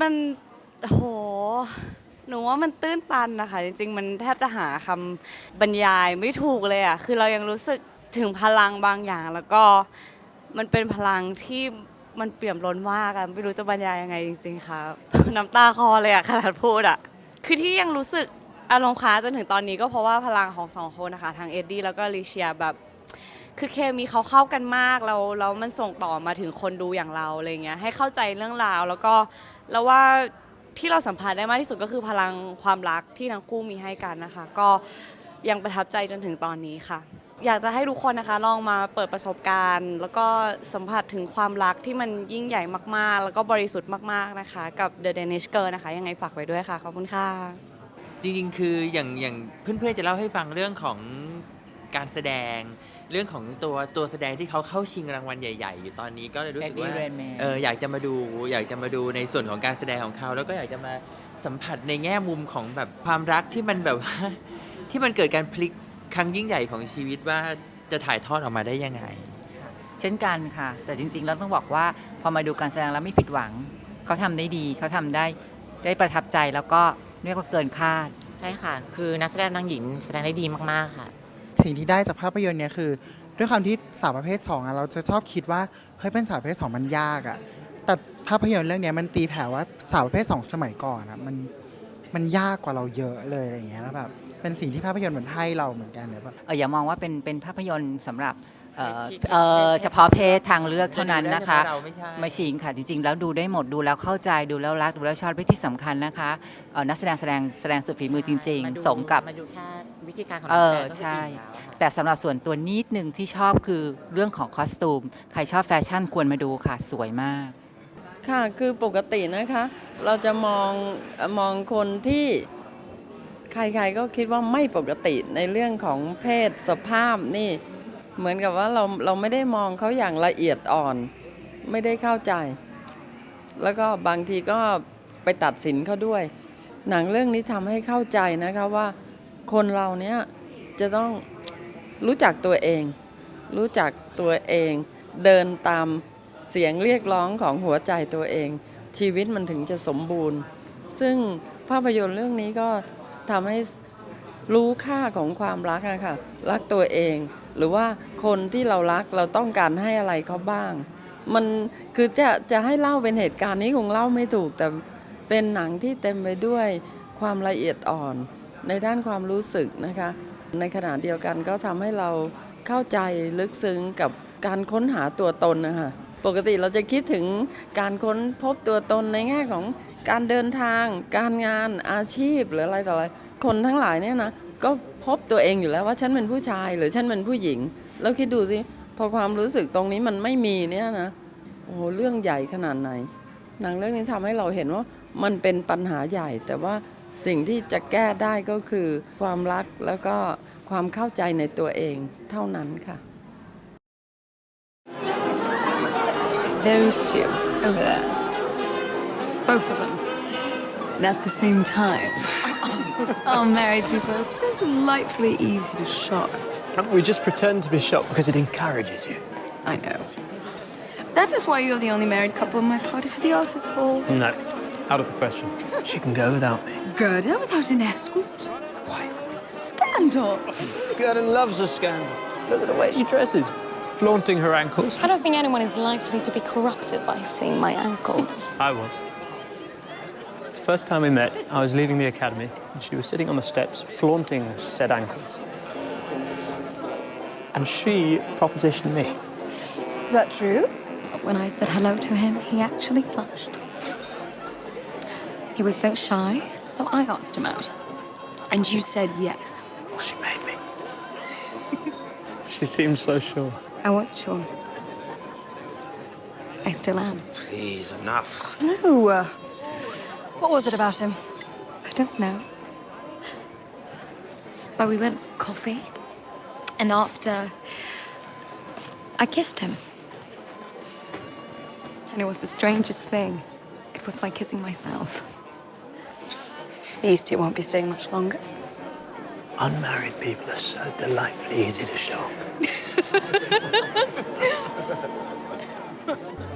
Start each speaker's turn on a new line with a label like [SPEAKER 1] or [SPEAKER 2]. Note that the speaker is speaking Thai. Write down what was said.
[SPEAKER 1] มันโห หนูว่ามันตื้นตันนะคะจริง ๆ มันแทบจะหาคำบรรยายไม่ถูกเลยอะคือเรายังรู้สึกถึงพลังบางอย่าง แล้วก็มันเป็นพลังที่มันเปี่ยมล้นมากอะไม่รู้จะบรรยายยังไงจริงๆค่ะ น้ำตาคลอเลยอะขนาดพูดอะคือที่ยังรู้สึกอารมณ์ค้างจนถึงตอนนี้ก็เพราะว่าพลังของสองคนนะคะทั้งเอ็ดดี้แล้วก็ลิเชียแบบ คือเคมีเขาเข้ากันมากแล้วแล้วมันส่งต่อมาถึงคนดูอย่างเราอะไรเงี้ยให้เข้าใจเรื่องราว แล้วก็แล้วว่าที่เราสัมผัสได้มากที่สุดก็คือพลังความรักที่ทั้งคู่มีให้กันนะคะ ก็ยังประทับใจจนถึงตอนนี้ค่ะ อยากจะให้ทุกคนนะคะลองมาเปิดประสบการณ์ แล้วก็สัมผัสถึงความรักที่มันยิ่งใหญ่มากๆ แล้วก็บริสุทธิ์มากๆนะคะ กับ The Danish Girl นะคะ ยังไงฝากไว้ด้วยค่ะ ขอบคุณค่ะ
[SPEAKER 2] จริงๆ คืออย่างอย่างเพื่อนๆจะเล่าให้ฟังเรื่องของการแสดง เรื่องของตัวตัวแสดงที่เขาเข้าชิงรางวัลใหญ่ ๆ อยู่ตอนนี้ก็เลยรู้สึกว่า
[SPEAKER 3] Eddie Redmayne
[SPEAKER 2] เอออยากจะมาดูอยากจะมาดูในส่วนของการแสดงของเขาแล้วก็อยากจะมาสัมผัสในแง่มุมของแบบความรักที่มันแบบว่า ที่มันเกิดการพลิกครั้งยิ่งใหญ่ของชีวิตว่าจะถ่ายทอดออกมาได้ยังไง
[SPEAKER 3] เช่นกันค่ะ แต่จริงๆแล้วต้องบอกว่าพอมาดูการแสดงแล้วไม่ผิดหวัง เขาทำได้ดีเขาทำได้ได้ประทับใจแล้วก็เรียกว่าเกินคาด
[SPEAKER 4] ใช่ค่ะ คือนักแสดงนางหญิงแสดงได้ดีมาก ๆ ค่ะ
[SPEAKER 5] สิ่งที่ได้จากภาพยนตร์เนี่ยคือ ด้วยความที่สาวประเภท2อะเราจะชอบคิดว่าเฮ้ยเป็นสาวประเภท2มันยากอะแต่ภาพยนตร์เรื่องเนี้ยมันตีแผ่ว่าสาวประเภท2สมัยก่อนอะมันมันยากกว่าเราเยอะเลยอะไรเงี้ยแล้วแบบเป็นสิ่งที่ภาพยนตร์เหมือนให้เราเหมือนกันเนี่ยแบบ
[SPEAKER 3] เอออย่ามองว่าเป็นเป็นภาพยนตร์สำหรับ เอ่อ
[SPEAKER 2] ที่
[SPEAKER 3] เออเฉพาะเพศทางเลือกเท่านั้นนะคะ
[SPEAKER 2] เราไม่ใช่
[SPEAKER 3] ไม่ชิงค่ะจริงๆ แล้วดูได้หมดดูแล้วเข้าใจดูแล้วรักดูแล้วชอบและที่สำคัญนะคะเอ่อนักแสดงแสดงแสดงสุดฝีมือจริง
[SPEAKER 4] มาดู
[SPEAKER 3] ๆ สมกับ
[SPEAKER 4] มาดูแค่วิธีการของ
[SPEAKER 3] เอ
[SPEAKER 4] นักแสดง
[SPEAKER 3] อ
[SPEAKER 4] ก็คือ
[SPEAKER 3] ใช่
[SPEAKER 4] ดีแล้วอะค่ะ
[SPEAKER 3] แต่สำหรับส่วนตัวนิดหนึ่งที่ชอบคือเรื่องของคอสตูม ใครชอบแฟชั่นควรมาดูค่ะ สวยมาก
[SPEAKER 6] ค่ะ คือปกตินะคะ เราจะมองเอ่อมองคนที่ใครๆก็คิดว่าไม่ปกติในเรื่องของเพศสภาพนี่ เหมือนกับว่าเราเราไม่ได้มองเขาอย่างละเอียดอ่อน ไม่ได้เข้าใจ แล้วก็บางทีก็ไปตัดสินเขาด้วย หนังเรื่องนี้ทำให้เข้าใจนะคะว่า คนเราเนี้ยจะต้องรู้จักตัวเอง รู้จักตัวเอง เดินตามเสียงเรียกร้องของหัวใจตัวเอง ชีวิตมันถึงจะสมบูรณ์ ซึ่งภาพยนตร์เรื่องนี้ก็ทำให้รู้ค่าของความรักอะค่ะรักตัวเอง หรือว่าคนที่เรารักเราต้องการให้อะไรเขาบ้าง มันคือจะจะให้เล่าเป็นเหตุการณ์นี้คงเล่าไม่ถูก แต่เป็นหนังที่เต็มไปด้วยความละเอียดอ่อน ในด้านความรู้สึกนะคะ ในขณะเดียวกันก็ทำให้เราเข้าใจลึกซึ้งกับการค้นหาตัวตนนะคะปกติเราจะคิดถึงการค้นพบตัวตนในแง่ของการเดินทาง การงานอาชีพหรืออะไรต่ออะไร คนทั้งหลายเนี่ยนะก็ พบตัวเองอยู่แล้วว่าฉันเป็นผู้ชายหรือฉันเป็นผู้หญิง แล้วคิดดูสิพอความรู้สึกตรงนี้มันไม่มีเนี่ยนะโอ้โหเรื่องใหญ่ขนาดไหนหนังเรื่องนี้ทำให้เราเห็นว่ามันเป็นปัญหาใหญ่ แต่ว่าสิ่งที่จะแก้ได้ก็คือความรักแล้วก็ความเข้าใจในตัวเองเท่านั้นค่ะ
[SPEAKER 7] Those two over there. Both of them. At the same time. oh, married people are so delightfully easy to shock.
[SPEAKER 8] Can't We just pretend to be shocked because it encourages you.
[SPEAKER 7] I know. That is why you're the only married couple in my party for the artist ball.
[SPEAKER 8] No, out of the question. She can go without me.
[SPEAKER 7] Gerda without an escort?
[SPEAKER 8] Why?
[SPEAKER 7] Scandal!
[SPEAKER 8] Gerda loves a scandal. Look at the way she dresses. Flaunting her ankles.
[SPEAKER 9] I don't think anyone is likely to be corrupted by seeing my ankles.
[SPEAKER 8] I was. The first time we met, I was leaving the academy, and she was sitting on the steps, flaunting said ankles. And she propositioned me.
[SPEAKER 9] Is that true? When I said hello to him, he actually blushed. He was so shy, so I asked him out.
[SPEAKER 7] And you said yes.
[SPEAKER 8] Well, she made me. she seemed so sure.
[SPEAKER 9] I was sure. I still am.
[SPEAKER 10] Please, enough.
[SPEAKER 9] No. What was it about him? I don't know. But we went for coffee, and after, I kissed him. And it was the strangest thing. It was like kissing myself.
[SPEAKER 7] These two won't be staying much longer.
[SPEAKER 8] Unmarried people are so delightfully easy to shock.